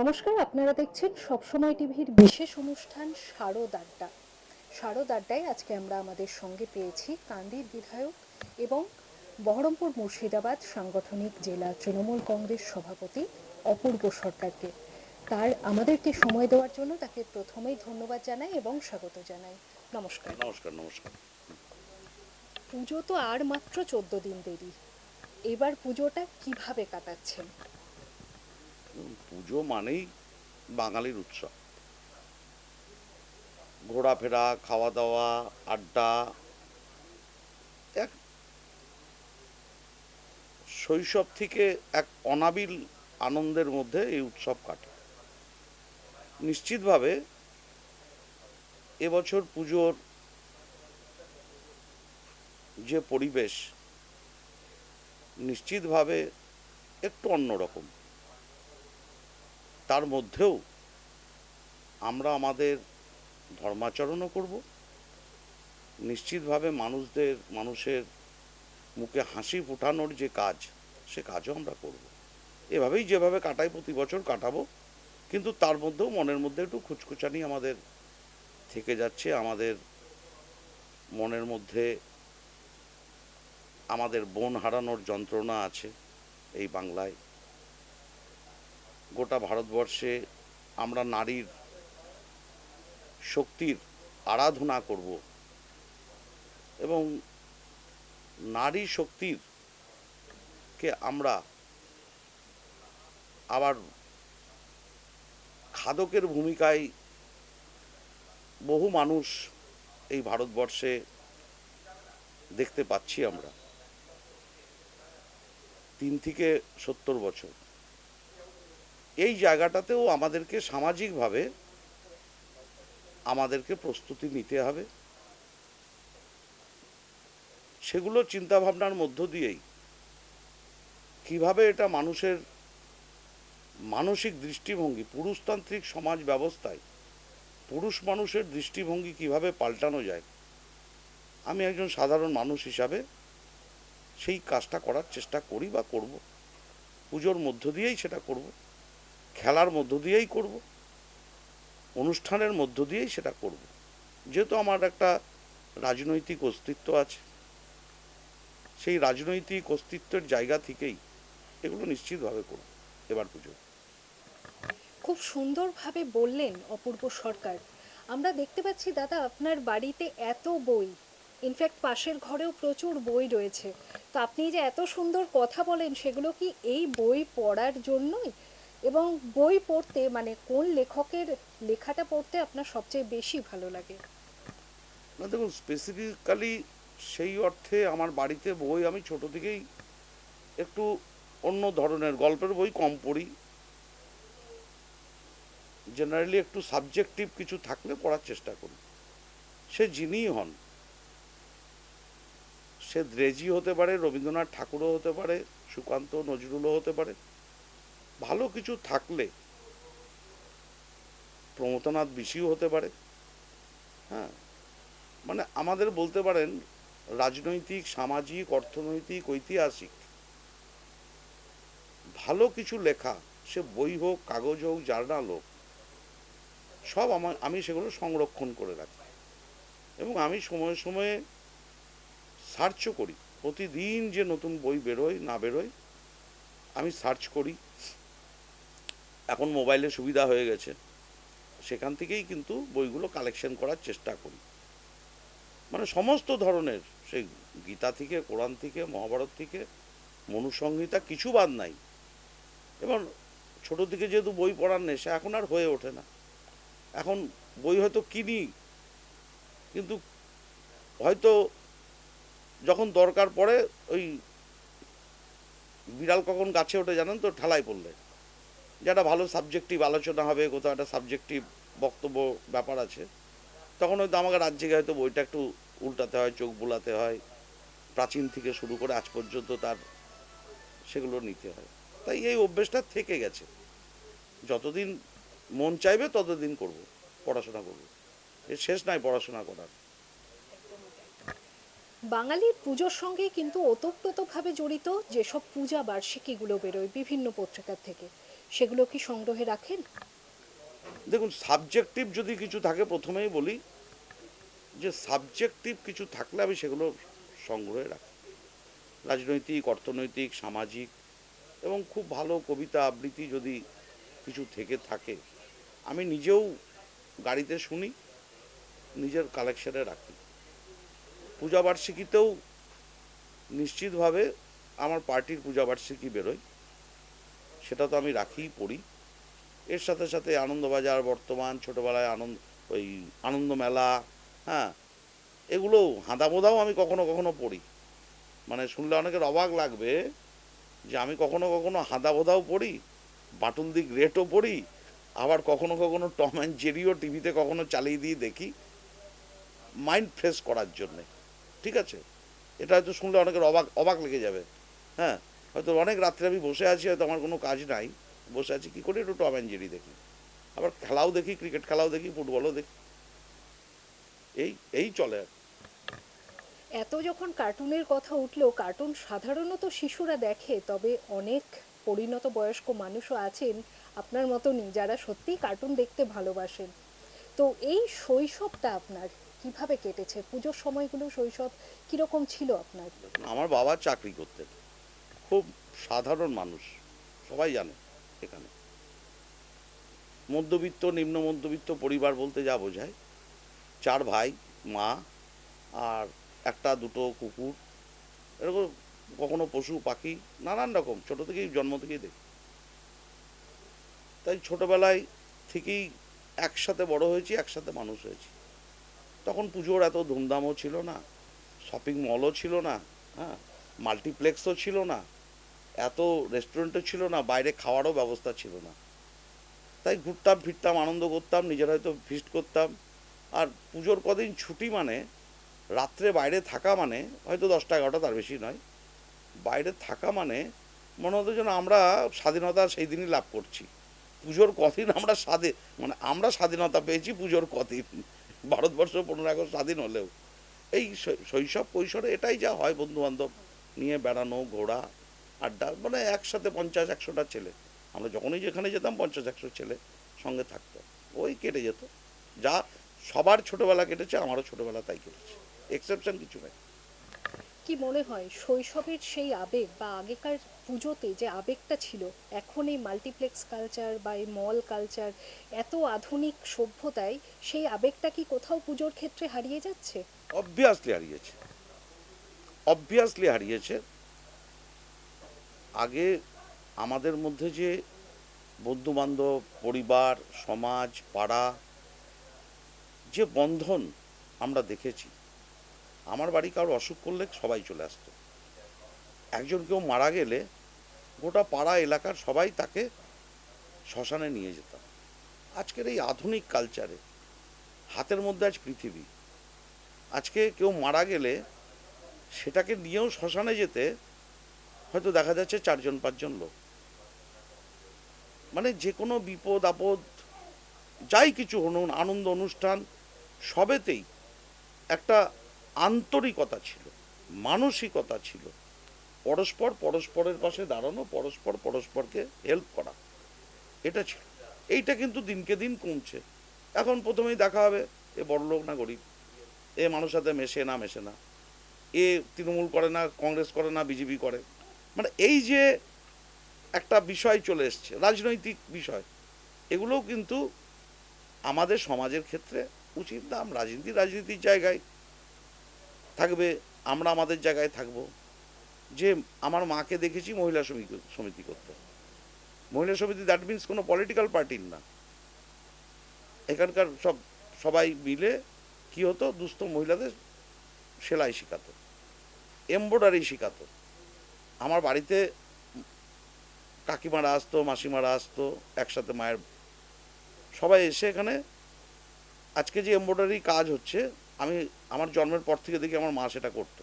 নমস্কার আপনারা দেখছেন সবসময় টিভির বিশেষ অনুষ্ঠান শারদ আড্ডা শারদ আড্ডায় আজকে আমরা আমাদের সঙ্গে পেয়েছি কান্দির বিধায়ক এবং বহরমপুর মুর্শিদাবাদ সাংগঠনিক জেলা তৃণমূল কংগ্রেস সভাপতি অপূর্ব সরকারকে। তার আমাদেরকে সময় দেওয়ার জন্য তাকে প্রথমেই ধন্যবাদ জানাই এবং স্বাগত জানাই। নমস্কার। নমস্কার নমস্কার। পুজো তো আর মাত্র চোদ্দ দিন দেরি। এবার পুজোটা কীভাবে কাটাচ্ছেন? পুজো মানেই বাঙালির উৎসব। ঘোরাফেরা খাওয়া দাওয়া আড্ডা, এক শৈশব থেকে এক অনাবিল আনন্দের মধ্যে এই উৎসব কাটে। নিশ্চিতভাবে এবছর পুজোর যে পরিবেশ নিশ্চিতভাবে একটু অন্যরকম। তার মধ্যেও আমরা আমাদের ধর্মাচরণও করব। নিশ্চিতভাবে মানুষদের, মানুষের মুখে হাসি ফোটানোর যে কাজ, সে কাজও আমরা করব। এভাবেই যেভাবে কাটাই, প্রতি বছর কাটাবো। কিন্তু তার মধ্যেও মনের মধ্যে একটু খুচখুচানি আমাদের থেকে যাচ্ছে। আমাদের মনের মধ্যে আমাদের বোন হারানোর যন্ত্রণা আছে এই বাংলায়। গোটা ভারতবর্ষে আমরা নারীর শক্তির আরাধনা করব এবং নারী শক্তির কে আমরা আবার খাদকের ভূমিকায় বহু মানুষ এই ভারতবর্ষে দেখতে পাচ্ছি আমরা। তিন থেকে সত্তর বছর। এই জায়গাটাতেও আমাদেরকে সামাজিকভাবে আমাদেরকে প্রস্তুতি নিতে হবে। সেগুলো চিন্তাভাবনার মধ্য দিয়েই কীভাবে এটা মানুষের মানসিক দৃষ্টিভঙ্গি, পুরুষতান্ত্রিক সমাজ ব্যবস্থায় পুরুষ মানুষের দৃষ্টিভঙ্গি কীভাবে পাল্টানো যায়, আমি একজন সাধারণ মানুষ হিসাবে সেই কাজটা করার চেষ্টা করি বা করব। পুজোর মধ্য দিয়েই সেটা করব। খেলার মধ্য দিয়েই করব। অনুষ্ঠানের মধ্য দিয়েই সেটা করব। যেহেতু আমার একটা রাজনৈতিক অস্তিত্ব আছে, সেই রাজনৈতিক অস্তিত্বের জায়গা থেকেই এগুলো নিশ্চিতভাবে করব এবার পুজো খুব সুন্দরভাবে বললেন অপূর্ব সরকার। আমরা দেখতে পাচ্ছি, দাদা, আপনার বাড়িতে এত বই, ইনফ্যাক্ট পাশের ঘরেও প্রচুর বই রয়েছে। তো আপনি যে এত সুন্দর কথা বলেন, সেগুলো কি এই বই পড়ার জন্যই এবং বই পড়তে মানে কোন লেখকের লেখাটা পড়তে আপনার সবচেয়ে বেশি ভালো লাগে? না, দেখুন স্পেসিফিক্যালি সেই অর্থে আমার বাড়িতে বই আমি ছোট থেকেই একটু অন্য ধরনের গল্পের বই কম পড়ি। জেনারেলি একটু সাবজেক্টিভ কিছু থাকলে পড়ার চেষ্টা করি। সে যিনিই হন। সে দ্রেজি হতে পারে, রবীন্দ্রনাথ ঠাকুরও হতে পারে, সুকান্ত, নজরুলও হতে পারে। ভালো কিছু থাকলে প্রমথনাথ বেশিও হতে পারে। হ্যাঁ? মানে আমাদের বলতে পারেন রাজনৈতিক, সামাজিক, অর্থনৈতিক, ঐতিহাসিক ভালো কিছু লেখা, সে বই হোক, কাগজ হোক, জার্নাল হোক, সব আমার আমি সেগুলো সংরক্ষণ করে রাখি। এবং আমি সময়ে সময়ে সার্চও করি। প্রতিদিন যে নতুন বই বেরোয়, না বেরোয়, আমি সার্চ করি। এখন মোবাইলে সুবিধা হয়ে গেছে, সেখান থেকেই কিন্তু বইগুলো কালেকশন করার চেষ্টা করি। মানে সমস্ত ধরনের, সেই গীতা থেকে, কোরআন থেকে, মহাভারত থেকে, মনুসংহিতা কিছু বাদ নাই। এবং ছোটো থেকে যেহেতু বই পড়ার নেশা, এখন আর হয়ে ওঠে না। এখন বই হয়তো কিনি, কিন্তু হয়তো যখন দরকার পড়ে, ওই বিড়াল কখন গাছে ওঠে জানেন তো ঠালাই পড়লে। যেটা ভালো সাবজেক্টিভ আলোচনা হবে, কোথাও একটা সাবজেক্টিভ বক্তব্য ব্যাপার আছে, তখন হয়তো আমাকে রাজ্যে হয়তো বইটা একটু উল্টাতে হয়, চোখ বোলাতে হয়, প্রাচীন থেকে শুরু করে আজ পর্যন্ত তার সেগুলো নিতে হয়। তাই এই অভ্যেসটা থেকে গেছে। যতদিন মন চাইবে ততদিন করব, পড়াশোনা করব। এর শেষ নাই পড়াশোনা করার। বাঙালির পুজোর সঙ্গে কিন্তু ওতপ্রোতভাবে জড়িত যেসব পূজা বার্ষিকীগুলো বেরোয় বিভিন্ন পত্রিকার থেকে। সেগুলো কি সংগ্রহে রাখেন? দেখুন সাবজেক্টিভ যদি কিছু থাকে, প্রথমেই বলি যে সাবজেক্টিভ কিছু থাকলে আমি সেগুলো সংগ্রহে রাখি। রাজনৈতিক, অর্থনৈতিক, সামাজিক এবং খুব ভালো কবিতা আবৃত্তি যদি কিছু থেকে থাকে, আমি নিজেও গাড়িতে শুনি, নিজের কালেকশনে রাখি। পূজাবার্ষিকীতেও নিশ্চিতভাবে আমার পার্টির পূজাবার্ষিকী বেরোয়। সেটা তো আমি রাখিই পড়ি। এর সাথে সাথে আনন্দবাজার বর্তমান, ছোটোবেলায় আনন্দ, ওই আনন্দ মেলা হ্যাঁ এগুলো হাঁদাবোদাও আমি কখনো কখনো পড়ি। মানে শুনলে অনেকের অবাক লাগবে যে আমি কখনো কখনো হাঁদাবোদাও পড়ি বাটুল দি গ্রেটও পড়ি, আবার কখনো কখনো টম অ্যান্ড জেরিও টিভিতে কখনো চালিয়ে দিয়ে দেখি, মাইন্ড ফ্রেশ করার জন্যে। ঠিক আছে? এটা হয়তো শুনলে অনেকের অবাক অবাক লেগে যাবে। হ্যাঁ হয়তো অনেক রাত্রে আমি বসে আছি হয়তো আমার কোনো কাজ নাই। বসে আছি কী করি? একটু টম অ্যান্ড জেরি দেখি। আবার খেলাও দেখি ক্রিকেট খেলাও দেখি ফুটবলও দেখি। এই এই চলে আর এত যখন কার্টুনের কথা উঠল কার্টুন সাধারণত শিশুরা দেখে তবে অনেক পরিণত বয়স্ক মানুষও আছেন আপনার মতনই যারা সত্যিই কার্টুন দেখতে ভালোবাসেন। তো এই শৈশবটা আপনার কীভাবে কেটেছে? পুজোর সময়গুলো শৈশব কীরকম ছিল আপনার? আমার বাবা চাকরি করতেন। খুব সাধারণ মানুষ, সবাই জানে এখানে। মধ্যবিত্ত, নিম্ন মধ্যবিত্ত পরিবার বলতে যা বোঝায়। চার ভাই, মা আর একটা, দুটো কুকুর। এরকম কখনো পশু, পাখি, নানান রকম, ছোট থেকেই, জন্ম থেকেই দেখি। তাই ছোটবেলায় থেকেই একসাথে বড় হয়েছি, একসাথে মানুষ হয়েছি। তখন পুজোর এত ধুমধামও ছিল না, শপিং মলও ছিল না হ্যাঁ মাল্টিপ্লেক্সও ছিল না এত রেস্টুরেন্টও ছিল না, বাইরে খাওয়ারও ব্যবস্থা ছিল না। তাই ঘুরতাম, ফিরতাম, আনন্দ করতাম, নিজের হয়তো ফিস্ট করতাম। আর পুজোর কদিন ছুটি মানে রাত্রে বাইরে থাকা মানে হয়তো দশটা এগারোটা, তার বেশি নয়। বাইরে থাকা মানে মনে হতো যেন আমরা স্বাধীনতা সেই দিনই লাভ করছি। পুজোর কদিন আমরা স্বাধীন মানে আমরা স্বাধীনতা পেয়েছি পুজোর কদিন। ভারতবর্ষ পনেরো আগস্ট স্বাধীন হলেও। এই শৈশব কৈশোরে এটাই যা হয় বন্ধু বান্ধব নিয়ে বেড়ানো, ঘোরা। আড্ডা মানে একসাথে পঞ্চাশ একশোটা ছেলে। আমরা যখনই যেখানে যেতাম পঞ্চাশ একশো ছেলে সঙ্গে থাকতো। ওই কেটে যেত। যা সবার ছোটবেলা কেটেছে আমারও ছোটবেলা তাই কেটেছে। এক্সেপশন কিছু নেই। কি মনে হয় শৈশবের সেই আবেগ বা আগেকার পুজোতে যে আবেগটা ছিল এখন এই মাল্টিপ্লেক্স কালচার বা এই মল কালচার এত আধুনিক সভ্যতায় সেই আবেগটা কি কোথাও পুজোর ক্ষেত্রে হারিয়ে যাচ্ছে? অবভিয়াসলি হারিয়েছে। অবভিয়াসলি হারিয়েছে। আগে আমাদের মধ্যে যে বন্ধু বান্ধব পরিবার, সমাজ, পাড়া, যে বন্ধন আমরা দেখেছি, আমার বাড়ি কারও অসুখ করলে সবাই চলে আসতো। একজন কেউ মারা গেলে গোটা পাড়া, এলাকার সবাই তাকে শ্মশানে নিয়ে যেতাম আজকের এই আধুনিক কালচারে, হাতের মধ্যে আজ পৃথিবী। আজকে কেউ মারা গেলে সেটাকে নিয়েও শ্মশানে যেতে হয়তো দেখা যাচ্ছে চারজন, পাঁচজন লোক। মানে যে কোনো বিপদ, আপদ, যাই কিছু হনুন, আনন্দ, অনুষ্ঠান, সবেতেই একটা আন্তরিকতা ছিল, মানসিকতা ছিল। পরস্পর পরস্পরের পাশে দাঁড়ানো, পরস্পর পরস্পরকে হেল্প করা, এটা ছিল। এইটা কিন্তু দিনকে দিন কমছে। এখন প্রথমেই দেখা হবে, এ বড় লোক না গরিব? এ মানুষ সাথে মেশে না মেশে না। এ তৃণমূল করে না, কংগ্রেস করে না, বিজেপি করে। মানে এই যে একটা বিষয় চলে এসছে, রাজনৈতিক বিষয়, এগুলোও কিন্তু আমাদের সমাজের ক্ষেত্রে উচিত আমরা রাজনীতি রাজনীতির জায়গায় থাকবে, আমরা আমাদের জায়গায় থাকব। যে আমার মাকে দেখেছি মহিলা সমিতি সমিতি করতে। মহিলা সমিতি দ্যাট মিন্স কোনো পলিটিক্যাল পার্টির না। এখানকার সব, সবাই মিলে কি হতো? দুস্থ মহিলাদের সেলাই শেখাতো। এমব্রয়ডারি শেখাতো। আমার বাড়িতে কাকিমারা আসতো, মাসিমারা আসতো, একসাথে মায়ের, সবাই এসে এখানে আজকে যে এমব্রয়ডারি কাজ হচ্ছে, আমি, আমার জন্মের পর থেকে দেখি আমার মা সেটা করতো।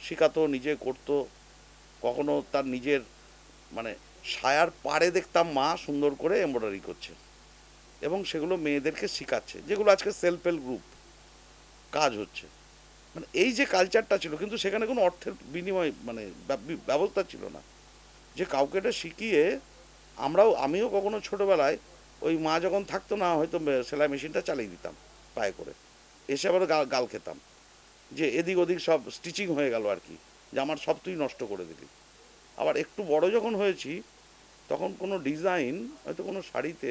শেখাতো, নিজে করতো। কখনো তার নিজের মানে সায়ার পাড়ে দেখতাম মা সুন্দর করে এমব্রয়ডারি করছে। এবং সেগুলো মেয়েদেরকে শেখাচ্ছে, যেগুলো আজকে সেলফ হেল্প গ্রুপ কাজ হচ্ছে। মানে এই যে কালচারটা ছিল, কিন্তু সেখানে কোনো অর্থের বিনিময় মানে ব্যবস্থা ছিল না। যে কাউকে এটা শিখিয়ে আমরাও, আমিও কখনো ছোটোবেলায় ওই মা যখন থাকতো না, হয়তো সেলাই মেশিনটা চালিয়ে দিতাম পায়ে করে। এসে আবার গাল গাল খেতাম। যে এদিক ওদিক সব স্টিচিং হয়ে গেল আর কি, যে আমার সব তুই নষ্ট করে দিলি। আবার একটু বড় যখন হয়েছি, তখন কোনো ডিজাইন হয়তো কোনো শাড়িতে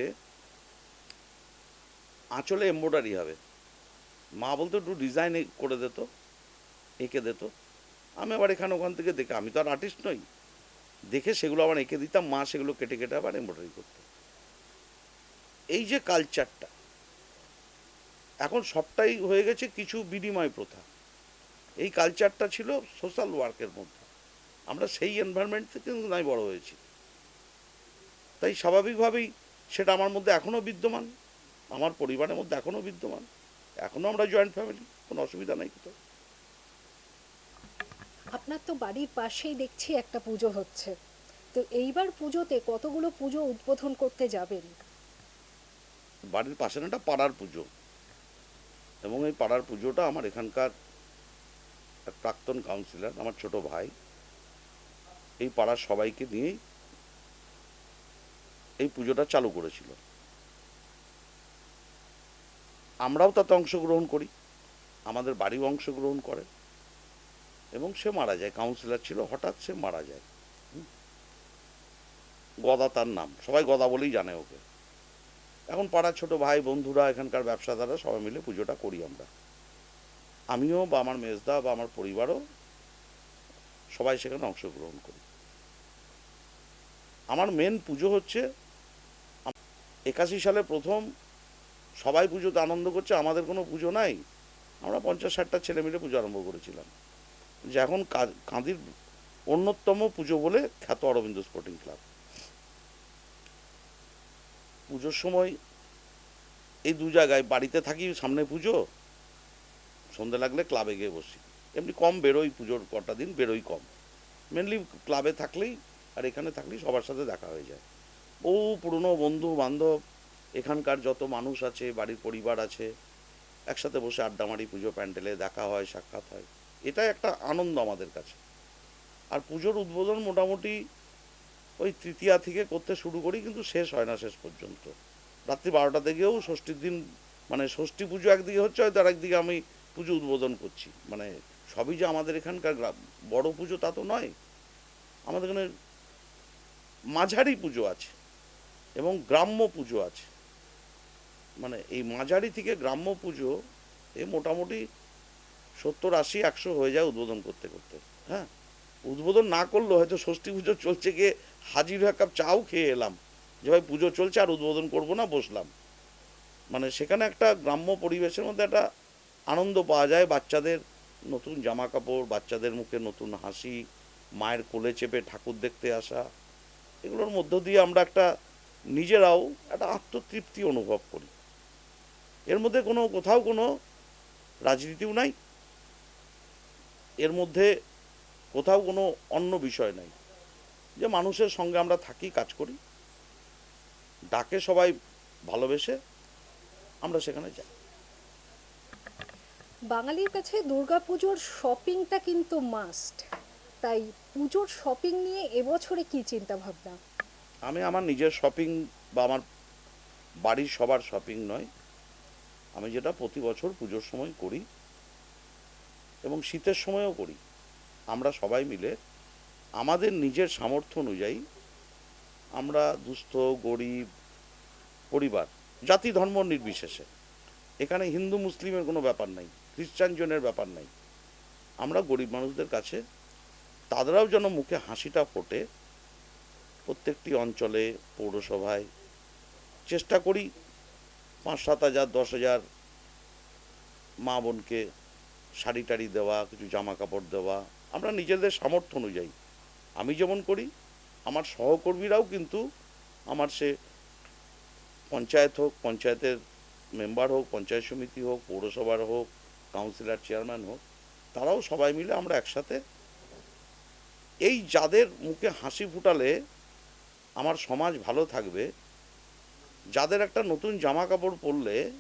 আঁচলে এম্ব্রয়ডারি হবে। মা বলতো, একটু ডিজাইন করে দিত এঁকে দিত আমি আবার এখানে ওখান থেকে দেখে, আমি তো আর আর্টিস্ট নই। দেখে সেগুলো আবার এঁকে দিতাম, মা সেগুলো কেটে কেটে আবার এমব্রয়ডারি করতো। এই যে কালচারটা এখন সবটাই হয়ে গেছে কিছু বিনিময় প্রথা। এই কালচারটা ছিল সোশ্যাল ওয়ার্কের মধ্যে। আমরা সেই এনভায়রনমেন্ট থেকে কিন্তু নাই বড় হয়েছি। তাই স্বাভাবিকভাবেই সেটা আমার মধ্যে এখনও বিদ্যমান, আমার পরিবারের মধ্যে এখনও বিদ্যমান। এখনও আমরা জয়েন্ট ফ্যামিলি কোনো অসুবিধা নাই কোথাও। আপনার তো বাড়ির পাশেই দেখছি একটা পুজো হচ্ছে। তো এইবার পুজোতে কতগুলো পুজো উদ্বোধন করতে যাবেন? বাড়ির পাশে না একটা পাড়ার পুজো। এবং এই পাড়ার পুজোটা আমার এখানকার এক প্রাক্তন কাউন্সিলর আমার ছোট ভাই এই পাড়ার সবাইকে নিয়েই এই পুজোটা চালু করেছিল। আমরাও তাতে অংশগ্রহণ করি। আমাদের বাড়িও অংশগ্রহণ করে। এবং সে মারা যায়। কাউন্সিলর ছিল, হঠাৎ সে মারা যায়। গদা তার নাম। সবাই গদা বলেই জানে ওকে। এখন পাড়ার ছোট ভাই, বন্ধুরা, এখানকার ব্যবসাদাররা সবাই মিলে পুজোটা করি আমরা। আমিও বা আমার মেজদা বা আমার পরিবারও সবাই সেখানে অংশগ্রহণ করি। আমার মেন পুজো হচ্ছে একাশি সালে প্রথম সবাই পুজোতে আনন্দ করছে, আমাদের কোনো পুজো নাই। আমরা পঞ্চাশ ষাটটা ছেলে মিলে পুজো আরম্ভ করেছিলাম। যে এখন কাঁদির অন্যতম পুজো বলে খ্যাত অরবিন্দ স্পোর্টিং ক্লাব পুজোর সময় এই দু জায়গায়, বাড়িতে থাকি, সামনে পুজো, সন্ধে লাগলে ক্লাবে গিয়ে বসি। এমনি কম বেরোই পুজোর কটা দিন, বেরোই কম। মেনলি ক্লাবে থাকলেই আর এখানে থাকলেই সবার সাথে দেখা হয়ে যায়। বহু পুরনো বন্ধু বান্ধব এখানকার যত মানুষ আছে, বাড়ির পরিবার আছে, একসাথে বসে আড্ডা মারি, পুজো প্যান্ডেলে দেখা হয়, সাক্ষাৎ হয়। এটাই একটা আনন্দ আমাদের কাছে। আর পুজোর উদ্বোধন মোটামুটি ওই তৃতীয়া থেকে করতে শুরু করি, কিন্তু শেষ হয় না শেষ পর্যন্ত। রাত্রি বারোটা থেকেও ষষ্ঠীর দিন মানে ষষ্ঠী পুজো একদিকে হচ্ছে, হয়তো আর একদিকে আমি পুজো উদ্বোধন করছি। মানে সবই যে আমাদের এখানকার বড় পুজো তা তো নয়। আমাদের এখানে মাঝারি পুজো আছে এবং গ্রাম্য পুজো আছে। মানে এই মাঝারি থেকে গ্রাম্য পুজো এ মোটামুটি সত্তর আশি, একশো হয়ে যায় উদ্বোধন করতে করতে। হ্যাঁ? উদ্বোধন না করলেও হয়তো ষষ্ঠী পুজো চলছে গিয়ে হাজির হয়ে কাপ চাও খেয়ে এলাম। যে ভাই পুজো চলছে, আর উদ্বোধন করব না, বসলাম। মানে সেখানে একটা গ্রাম্য পরিবেশের মধ্যে একটা আনন্দ পাওয়া যায়। বাচ্চাদের নতুন জামা কাপড় বাচ্চাদের মুখে নতুন হাসি, মায়ের কোলে চেপে ঠাকুর দেখতে আসা, এগুলোর মধ্য দিয়ে আমরা একটা নিজেরাও একটা আত্মতৃপ্তি অনুভব করি। এর মধ্যে কোনো কোথাও কোনো রাজনীতিও নাই। এর মধ্যে কোথাও কোনো অন্য বিষয় নাই। যে মানুষের সঙ্গে আমরা থাকি কাজ করি। ডাকে সবাই ভালোবেসে আমরা সেখানে যাই। বাঙালির কাছে দুর্গাপুজোর শপিংটা কিন্তু মাস্ট তাই পুজোর শপিং নিয়ে এবছরে কি চিন্তা ভাবনা আমি আমার নিজের শপিং বা আমার বাড়ির সবার শপিং নয়। আমি যেটা প্রতি বছর পুজোর সময় করি এবং শীতের সময়ও করি। আমরা সবাই মিলে আমাদের নিজের সামর্থ্য অনুযায়ী আমরা দুস্থ, গরিব, পরিবার, জাতি ধর্ম নির্বিশেষে, এখানে হিন্দু, মুসলিমের কোনো ব্যাপার নাই খ্রিস্টান জনের ব্যাপার নাই, আমরা গরিব মানুষদের কাছে তাদেরাও যেন মুখে হাসিটা ফোটে প্রত্যেকটি অঞ্চলে, পৌরসভায় চেষ্টা করি পাঁচ, সাত হাজার, দশ হাজার মা বোনকে শাড়ি টাড়ি দেওয়া, কিছু জামা কাপড় দেওয়া, আমরা নিজেদের সামর্থ্য অনুযায়ী। আমি যেমন করি, আমার সহকর্মীরাও কিন্তু আমার সে পঞ্চায়েত হোক, পঞ্চায়েতের মেম্বার হোক, পঞ্চায়েত সমিতি হোক, পৌরসভার হোক, কাউন্সিলর, চেয়ারম্যান হোক, তারাও সবাই মিলে আমরা একসাথে এই যাদের মুখে হাসি ফুটালে আমার সমাজ ভালো থাকবে যাদের একটা নতুন জামা কাপড় পরলে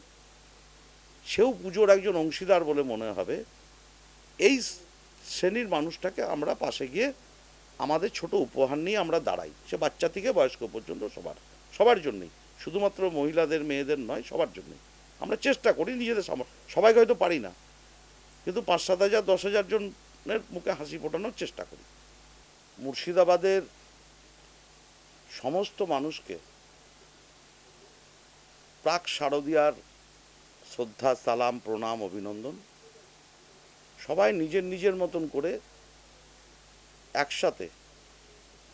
সেও পুজোর একজন অংশীদার বলে মনে হবে। এই শ্রেণির মানুষটাকে আমরা পাশে গিয়ে আমাদের ছোট উপহার নিয়ে আমরা দাঁড়াই। সে বাচ্চা থেকে বয়স্ক পর্যন্ত সবার সবার জন্যই। শুধুমাত্র মহিলাদের, মেয়েদের নয়, সবার জন্যই। আমরা চেষ্টা করি নিজেদের সবাইকে হয়তো পারি না। কিন্তু পাঁচ সাত হাজার, দশ হাজার জনের মুখে হাসি ফোটানোর চেষ্টা করি। মুর্শিদাবাদের সমস্ত মানুষকে প্রাক শারদিয়ার শ্রদ্ধা, সালাম, প্রণাম, অভিনন্দন। সবাই নিজের নিজের মতন করে একসাথে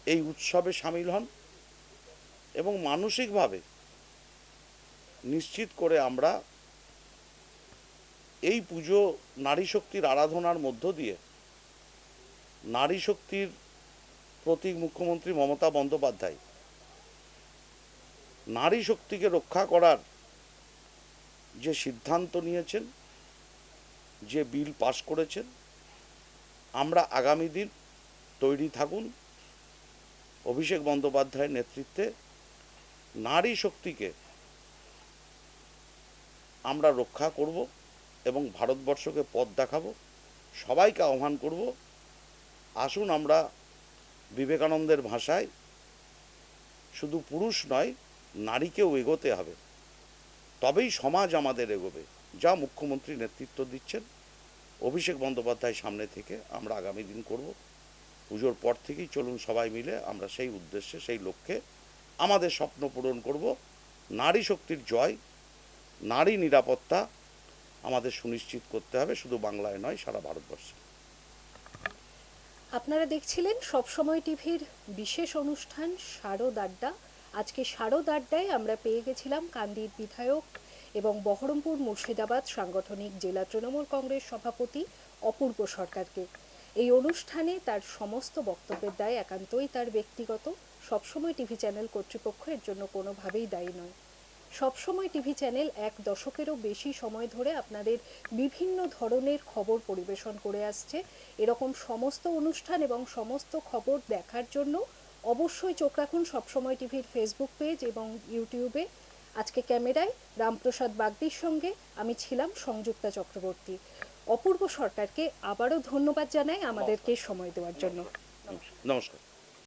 এই উৎসবে সামিল হন এবং মানসিকভাবে নিশ্চিত করে আমরা এই পুজো নারী শক্তির আরাধনার মধ্য দিয়ে নারী শক্তির প্রতীক মুখ্যমন্ত্রী মমতা বন্দ্যোপাধ্যায় নারী শক্তিকে রক্ষা করার যে সিদ্ধান্ত নিয়েছেন, যে বিল পাশ করেছেন, আমরা আগামী দিন তৈরি থাকুন। অভিষেক বন্দ্যোপাধ্যায়ের নেতৃত্বে নারী শক্তিকে আমরা রক্ষা করব এবং ভারতবর্ষকে পথ দেখাবো। সবাইকে আহ্বান করব, আসুন আমরা বিবেকানন্দের ভাষায় শুধু পুরুষ নয় নারীকেও এগোতে হবে। তবেই সমাজ আমাদের এগোবে। যা মুখ্যমন্ত্রী নেতৃত্ব দিচ্ছেন, অভিষেক বন্দ্যোপাধ্যায় সামনে থেকে আমরা আগামী দিন করব। পুজোর পর থেকেই চলুন সবাই মিলে আমরা সেই উদ্দেশ্যে, সেই লক্ষ্যে আমাদের স্বপ্ন পূরণ করব। নারী শক্তির জয়, নারী নিরাপত্তা আমাদের সুনিশ্চিত করতে হবে। শুধু বাংলায় নয়, সারা ভারতবর্ষে। আপনারা দেখছিলেন সবসময় টিভির বিশেষ অনুষ্ঠান, শারদ আড্ডা। আজকে শারদ আড্ডায় আমরা পেয়ে গেছিলাম কান্দির বিধায়ক এবং বহরমপুর মুর্শিদাবাদ সাংগঠনিক জেলা তৃণমূল কংগ্রেস সভাপতি অপূর্ব সরকারকে। এই অনুষ্ঠানে তার সমস্ত বক্তব্যের দায় একান্তই তার ব্যক্তিগত। সবসময় টিভি চ্যানেল কর্তৃপক্ষ এর জন্য কোনোভাবেই দায়ী নয়। সবসময় টিভি চ্যানেল এক দশকেরও বেশি সময় ধরে আপনাদের বিভিন্ন ধরনের খবর পরিবেশন করে আসছে। এরকম সমস্ত অনুষ্ঠান এবং সমস্ত খবর দেখার জন্য অবশ্যই চোখ রাখুন সবসময় টিভির ফেসবুক পেজ এবং ইউটিউবে আজকে ক্যামেরায় রামপ্রসাদ বাগদির সঙ্গে আমি ছিলাম সংযুক্তা চক্রবর্তী। অপূর্ব সরকারকে আবারও ধন্যবাদ জানাই আমাদেরকে সময় দেওয়ার জন্য। নমস্কার।